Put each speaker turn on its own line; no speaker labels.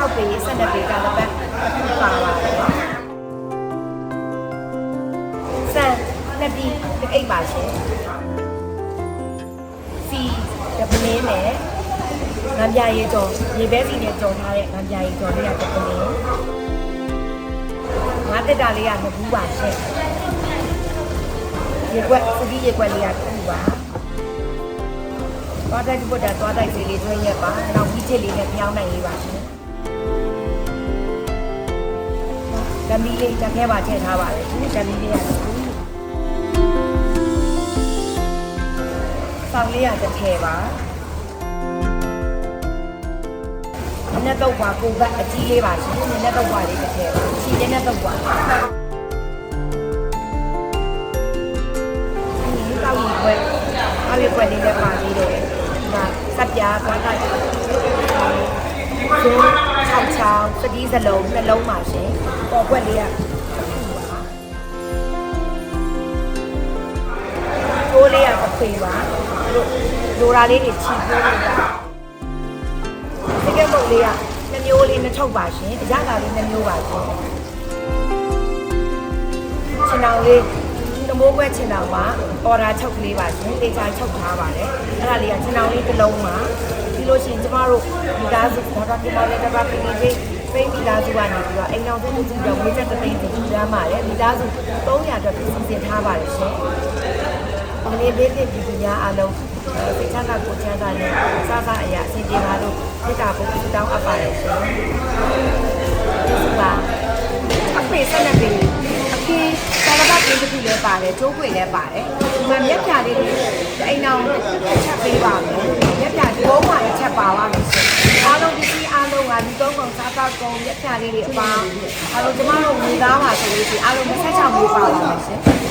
6ပေ12ပေကလည်းပဲအခုပါပါတယ်နော်ဆန်နှစ်ပြီးအိတ်ပါရှင်စီတပလင်းနဲ့ငမ်းပြရေးကြော်ရေဘဲစီနဲ့ကြော်ထားတဲ့ငမ်းပြရေးကြော်လေးကတပလင်းငါတက်တာလေးကနှစ်ဘူးပါရှင်ရေကွက်စပီးရေကွက်လေးကတစ်ခုပါ သွားတိုက်ပုတ်တာသွားတိုက်စီလေးတွင်းရက်ပါနောက်ကြီးချစ်လေးနဲ့ပြောင်းနိုင်လေးပါရှင်ဓမီလေးတက်ခဲပါထည့်ထားပါတယ်ဒီဓမီလေးကဆောင်းလေးကတစ်ထည်ပါနည်းနည်းတော့ပါကိုဘက်အကြီးလေးပါရှင်နည်းနည်းတော့ပါလေးတစ်ထည်ပါချီနည်းနည်းတော့ပါဒီတောက်ရီခွဲအားလေးခွဲလေးလည်းပါသေးတယ်ဒီမှာစက် ပြားသွားတိုက်ဇုံ6ချောင်းစတီးစလုံးနှလုံးပါရှင်ပေါ်ခွက်လေးကကိုလေးကခွေပါတို့လိုရာလေးတွေချီပိုးနေတာစကက်မုတ်လေးကနှမျိုးလေးနှစ်ထုပ်ပါရှင်အရသာလေးနှမျိုးပါရှင်ချင်အောင်လေး တမိုးခွဲချင်အောင်ပါအော်ဒါချုပ်ကလေးပါရှင်တေချာချုပ်ထားပါတယ်အဲ့ဒါလေးကချင်အောင်လေးတစ်လုံးပါပြီးလို့ရှိရင်ကျမတို့မိသားစုဒေါက်တာပြမလေးတစ်ပတ်ပြင်ကြီးပိမိသားစုကနေပြီးတော့အိမ်တော်စုမှုကြည့်တော့ဝေးချက်တစ်သိန်းစီကြမ်းပါတယ်မိသားစု300အတွက်ပြင်ဆင်ထားပါတယ်ရှင်ဒီနေ့ဒေးဒေးပြည်ညာအားလုံးစိတ်ချမ်းသာကိုချမ်းသာနဲ့စားစားအရာအဆင်ပြေပါလို့မေတ္တာပို့ပြီးတောင်းအပ်ပါတယ်ရှင်ကျေးဇူးပါ လည်းပါတယ်ကျိုးခွေလည်းပါတယ်ဒီမှာမျက်ဖြာလေးတွေအိမ်အောင်ချက်ပေးပါမယ်မျက်ဖြာဒီဘုံမှာတစ်ချက်ပါပါမယ်ရှင်အားလုံးဒီစီအားလုံးကဒီသုံးကောင်စားကောက်ကုန်မျက်ဖြာလေးတွေအပါအားလုံးကျမတို့ငွေသားပါဆိုလို့ရှိရင်အားလုံး26မျိုးပါပါမယ်ရှင်